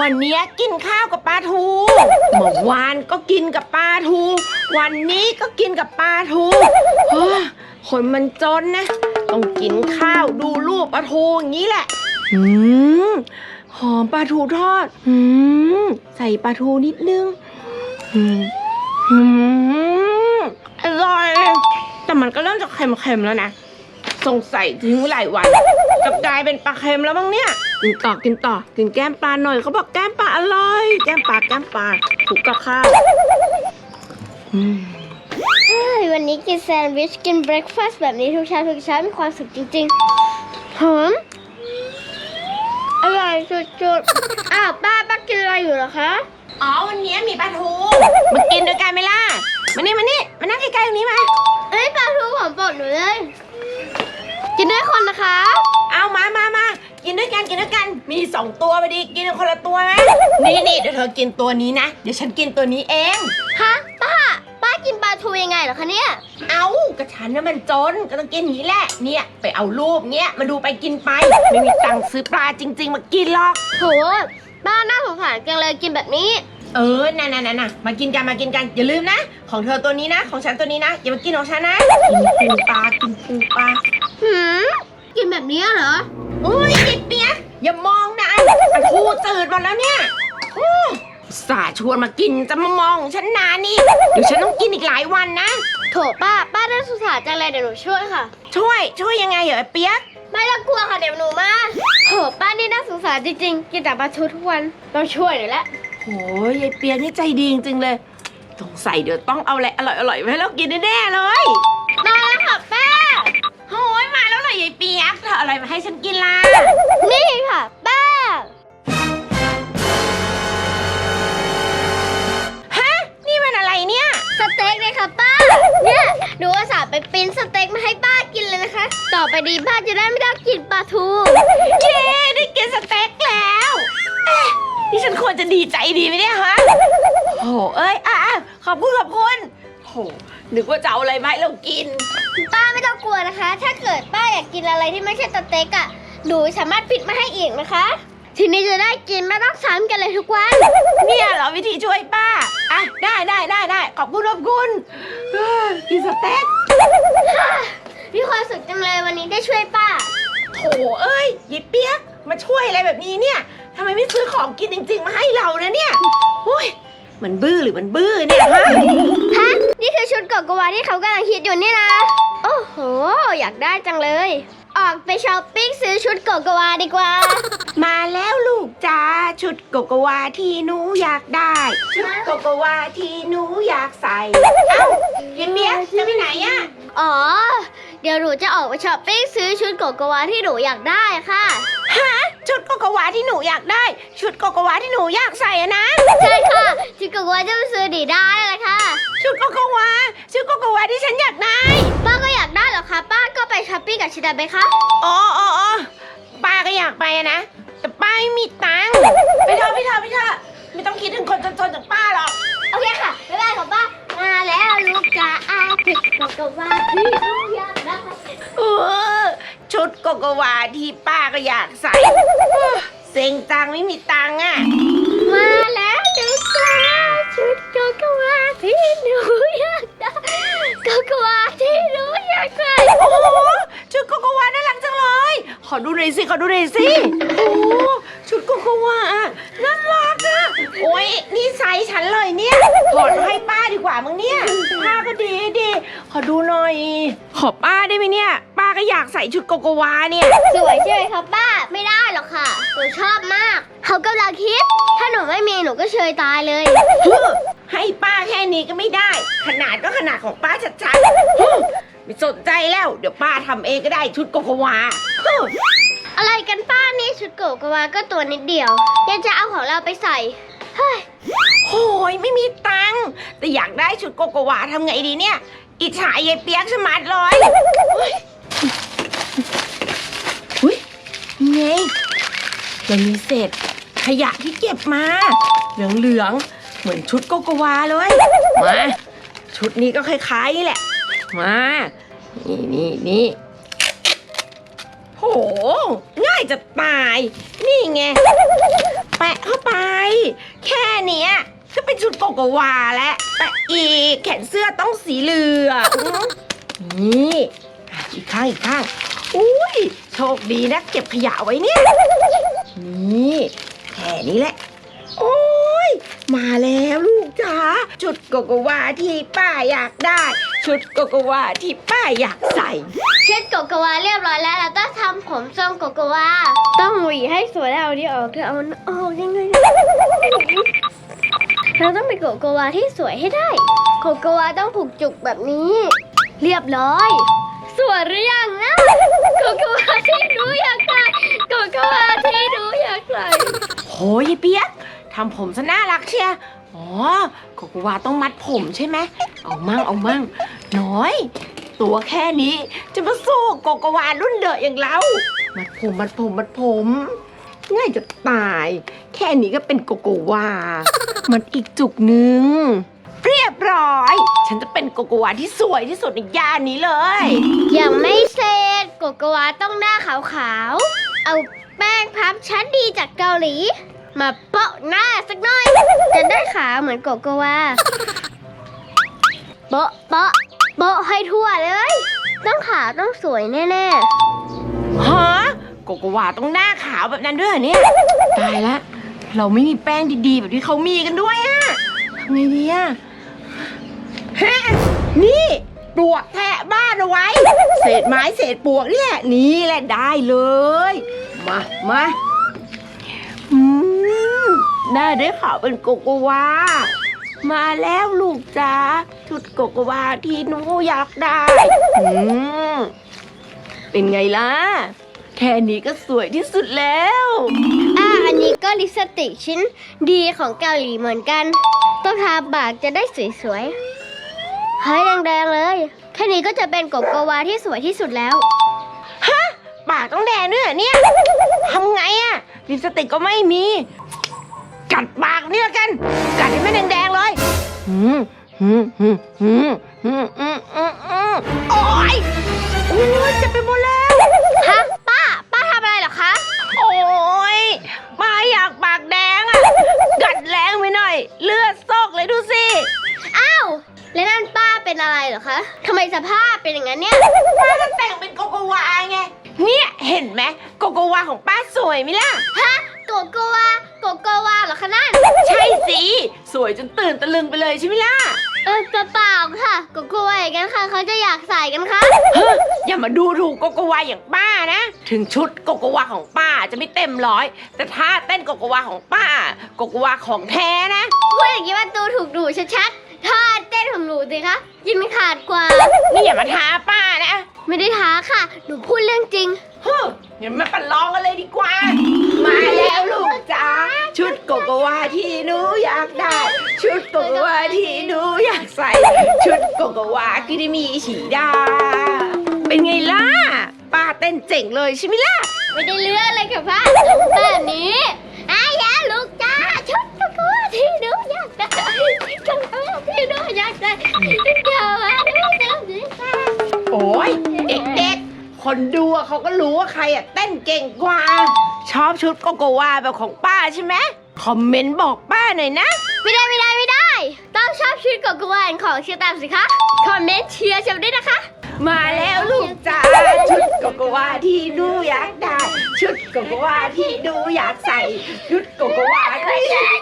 วันเนี้ยกินข้าวกับปลาทูเมื่อวานก็กินกับปลาทู วันนี้ก็กินกับปลาทูเฮ้ยคนมันจนนะ ต้องกินข้าวดูรูปปลาทูอย่างนี้แหละอืมหอมปลาทูทอดอืมใส่ปลาทูนิดนึงอืมอืมอร่อย แต่มันก็เริ่มจะเค็มๆแล้วนะ สงสัยทิ้งไว้หลายวันจะกลายเป็นปลาเค็มแล้วบ้างเนี่ย กินต่อกินต่อกินแก้มปลาหน่อยเขาบอกแก้มปลาอร่อย แก้มปลาแก้มปลาถูกกับข้าวอืมเฮ้ยวันนี้กินแซนด์วิชกินเบรคฟาสต์แบบนี้ทุกเช้าทุกเช้ามีความสุขจริงๆหอมอร่อยสุดๆ อ้าวป้าป้ากินอะไรอยู่เหรอคะ อ๋อ วันนี้มีปลาทู กินด้วยกันกินด้วยกันมีสองตัวไปดีกินคนละตัวไหมนี่นี่เดี๋ยวเธอกินตัวนี้นะเดี๋ยวฉันกินตัวนี้เอง ฮะป้า ป้ากินปลาทูยังไงเหรอคะเนี่ย เอากระฉันน่ะมันจนก็ต้องกินอย่างนี้แหละเนี่ยไปเอารูปเงี้ยมาดูไปกินไปไม่มีตังค์ซื้อปลาจริง ๆ มากินหรอกโหป้าน่าสงสารจังเลยกินแบบนี้ เออน่ะน่ะน่ะน่ะมากินกันมากินกันอย่าลืมนะ ของเธอตัวนี้นะ ของฉันตัวนี้นะอย่ามากินของฉันนะกินปูปลากินปูปลาหืมกินแบบนี้เหรออุ้ยไอ้เปียกอย่ามองนะมันทูจืดหมดแล้วเนี่ยอู้สาห์ชวนมากินจะมามองฉันนานนี่เดี๋ยวฉันต้องกินอีกหลายวันนะ โถป้า ป้าน่าสงสารจังเลยเดี๋ยวหนูช่วยค่ะ ช่วยช่วยยังไงเหรอไอ้เปียก ไม่ต้องกลัวค่ะเดี๋ยวหนูมาโหป้านี่น่าสงสารจริงๆ กินแต่ปลาทูทุกวันต้องช่วยหน่อยละโอ้ยยายเปียกนี่ใจดีจริงๆเลย สงสัยเดี๋ยวต้องเอาอะไรอร่อยๆมาให้เรากินแน่ๆเลย ยมาแล้วเหรอยายเปียกเธอเอาอะไรมาให้ฉันกินล่ะ นี่ค่ะป้าฮะ นี่มันอะไรเนี่ย สเต็กเลยค่ะป้า เนี่ยหนูอาสาห์ไปปริ้นสเต็กมาให้ป้ากินเลยนะคะ ต่อไปดีป้าจะได้ไม่ต้องกินปลาทูเย้ได้กินสเต็กแล้วเอ๊ะนี่ฉันควรจะดีใจดีไหมเนี่ยฮะโอ้เอ้ยอะอะขอบคุณขอบคุณโหนึกว่าจะเอาอะไรมาให้เรากิน ป้าไม่ต้องกลัวนะคะ ถ้าเกิดป้าอยากกินอะไรที่ไม่ใช่สเต็กอะหนูสามารถปิดมาให้อีกนะคะ ทีนี้จะได้กินไม่ต้องซ้ำกันเลยทุกวัน เนี่ยเหรอวิธีช่วยป้า อะ ได้ได้ได้ได้ขอบคุณขอบคุณเอ้ยกินสเต็ก มีความสุขจังเลยวันนี้ได้ช่วยป้า โถเอ้ยยิเปียกมาช่วยอะไรแบบนี้เนี่ยทำไมไม่ซื้อของกินจริง ๆ มาให้เรานะเนี่ยอุ้ยมันบื้อหรือมันบื้อเนี่ยฮะฮะ นี่คือชุดโกโกวาที่เขากำลังฮิตอยู่นี่นะ โอ้โห อยากได้จังเลย ออกไปช้อปปิ้งซื้อชุดโกโกวาดีกว่า มาแล้วลูกจ้าชุดโกโกวาที่หนูอยากได้ ชุดโกโกวาที่หนูอยากใส่เอ้ายิเปียกจะไปไหนอะอ๋อ เดี๋ยวหนูจะออกไปช้อปปิ้งซื้อชุดโกโกวาที่หนูอยากได้ค่ะ ฮะชุดโกโกวาที่หนูอยากได้ ชุดโกโกวาที่หนูอยากใส่อะนะ ใช่ค่ะชุดโกโกวาจะไปซื้อดีได้เลยค่ะ ชุดโกโกวาชุดโกโกวาที่ฉันอยากได้ป้าก็อยากได้เหรอคะป้าก็ไปช้อปปิ้งกับชิดาไปคะอ๋ออ๋ออ๋อป้าก็อยากไปอะนะ แต่ป้าไม่มีตังค์ไปเถอะไปเถอะไปเถอะไม่ต้องคิดถึงคนจนๆจากป้าหรอก โอเคค่ะบ๊ายบายค่ะป้ามาแล้วลูกจ๋าอาชุดโกโกวาที่หนูอยากได้เออชุดโกโกวาที่ป้าก็อยากใส่เออเซ็งจังไม่มีตังค์อะมาแล้วลูกจ๋าชุดโกโกวาที่หนูอยากได้โกโกวาที่หนูอยากได้โอ้โหชุดโกโกวาน่ารักจังเลย ขอดูหน่อยสิ ขอดูหน่อยสิ โอ้โหชุดโกโกวาอะน่ารักอะโอ้ยนี่ไซส์ฉันเลยเนี่ยถอดมาให้ป้าดีกว่ามึงเนี่ยป้าก็ดีดี ขอดูหน่อย ขอป้าได้ไหมเนี่ย ป้าก็อยากใส่ชุดโกโกวาเนี่ย สวยใช่ไหมครับป้าไม่ได้หรอกค่ะหนูชอบมาก เขากำลังคิด ถ้าหนูไม่มีหนูก็เชยตายเลยฮึ ให้ป้าแค่นี้ก็ไม่ได้ ขนาดก็ขนาดของป้าชัดๆฮึไม่สนใจแล้ว เดี๋ยวป้าทำเองก็ได้ชุดโกโกวาฮึอะไรกันป้านี่ชุดโกโกวาก็ตัวนิดเดียวยังจะเอาของเราไปใส่ เฮ้ยโอ้ยไม่มีตังค์แต่อยากได้ชุดโกโกวาทำไงดีเนี่ย อิจฉายายเปียกชะมัดเลยเฮ้ยเฮ้ยนี่ไงยังมีเศษขยะที่เก็บมา เหลืองๆ เหมือนชุดโกโกวาเลย มา ชุดนี้ก็คล้ายๆนี่แหละ มา นี่นี่นี่โห ง่ายจะตาย นี่ไง แปะเข้าไป แค่เนี้ยก็เป็นชุดโกโกวาแล้วแปะอีก แขนเสื้อต้องสีเหลืองนี่อะอีกข้างอีกข้าง อุ้ย โชคดีนะเก็บขยะไว้เนี่ย นี่ แค่นี้แหละ โอ้ย มาแล้วลูกจ๋าชุดโกโกวาที่ป้าอยากได้ ชุดโกโกวาที่ป้าอยากใส่ เช็ดโกโกวาเรียบร้อยแล้วเราต้องทำผมทรงโกโกวาต้องหวีให้สวยแล้วเอาดีออกเธอเอามันออกยังไงเราต้องเป็นโกโกวาที่สวยให้ได้ โกโกวาต้องผูกจุกแบบนี้ เรียบร้อย สวยหรือยังนะโกโกวาที่หนูอยากได้โกโกวาที่หนูอยากได้โหยายเปียก ทำผมซะน่ารักเชียอ๋อกโกวาต้องมัดผมใช่ไหม เอามั่งเอามั่ง น้อย ตัวแค่นี้จะมาสู้โกโกวารุ่นเดอะอย่างเรา มัดผมมัดผมมัดผม ง่ายจะตาย แค่นี้ก็เป็นโกโกวา มันอีกจุกนึง เรียบร้อย ฉันจะเป็นโกโกวาที่สวยที่สุดในย่านนี้เลย ยังไม่เสร็จโกโกวาต้องหน้าขาวๆ เอาแป้งพับชั้นดีจากเกาหลี มาเปะหน้าสักหน่อย จะได้ขาวเหมือนโกโกวาเปะเปะเปะให้ทั่วเลย ต้องขาวต้องสวยแน่ฮะโกโกวาต้องหน้าขาวแบบนั้นด้วยเหรอเนี่ยตายละเราไม่มีแป้งดีๆ แบบที่เขามีกันด้วยอะทำไงดีอะฮะนี่ปลวกแทะบ้านเอาไว้ เศษไม้เศษปลวกนี่แหละนี่แหละได้เลย มามาอืม ได้ได้ข่าวเป็นโกโกวา มาแล้วลูกจ้าชุดโกโกวาที่หนูอยากได้อืมเป็นไงล่ะ แค่นี้ก็สวยที่สุดแล้ว อะอันนี้ก็ลิปสติกชิ้นดีของเกาหลีเหมือนกัน ต้องทาปากจะได้สวยๆเฮ้ยแดงๆเลย แค่นี้ก็จะเป็นโกโกวาที่สวยที่สุดแล้ว ฮะ ปากต้องแดงด้วยเหรอเนี่ยทำไงอะลิปสติกก็ไม่มี กัดปากนี่ละกัน กัดให้มันแดงๆเลยหืมหืมหืมหืมหืมหืมหืมหืมโอ๊ยโอ้ยเจะไปหมดแล้ว ฮะป้า ป้าทำอะไรเหรอคะ โอ๊ยมาอยากปากแดงอะกัดแรงไปหน่อย เลือดซอกเลยดูสิ อ้าว แล้วนั่นป้าเป็นอะไรเหรอคะทำไมสภาพเป็นอย่างนั้นเนี่ย ป้าก็แต่งเป็นโกโกวาไง เนี่ยเห็นไหมโกโกวาของป้าสวยไหมล่ะ ฮะโกโกวาโกโกวาเหร อคะนั่นใช่สิ สวยจนตื่นตะลึงไปเลยใช่ไหมล่ะเออเปล่าๆค่ะโกโกวาอย่างนั้นค่ะเขาจะอยากใส่กันคะเฮ้ยอย่ามาดูถูกโกโกวาอย่างป้านะ ถึงชุดโกโกวาของป้าจะไม่เต็มร้อย แต่ถ้าเต้นโกโกวาของป้าโกโกวาของแท้นะพูดอย่างนี้มันตูถูกดูชัดๆถ้าเต้นของหนูสิคะยินขาดกว่า นี่อย่ามาท้าป้านะไม่ได้ท้าค่ะ หนูพูดเรื่องจริง เฮ้ยอย่ามาประลองกันเลยดีกว่า มาแล้วลูก จ๋าชุดโกโกวาที่หนูอยากได้ ชุดโกโกวาที่หนูอยากใส่ ชุดโกโกวากิริมีฉีดา เป็นไงล่ะป้าเต้นเจ๋งเลยใช่ไหมล่ะ ไม่ได้เลือกเลยค่ะพ่อแบบนี้อายาลูกจ้าชุดโกโกวาที่หนูอยากได้ชุดโกโกวาที่หนูอยากได้เดี๋ยวมาดูเดี๋ยวนี้ค่ะโอ้ยเด็กๆ คนดูอะเขาก็รู้ว่าใครอะเต้นเก่งกว่า ชอบชุดโกโกวาแบบของป้าใช่ไหมคอมเมนต์บอกป้าหน่อยนะ ไม่ได้ไม่ได้ไม่ได้ ต้องชอบชุดโกโกวาของเชียร์ตามสิคะ คอมเมนต์เชียร์เชียร์ด้วยนะคะ มาแล้วลูกจ๋าชุดโกโกวาที่หนูอยากได้ ชุดโกโกวาที่หนูอยากใส่ ชุดโกโกวาที่หนูอยาก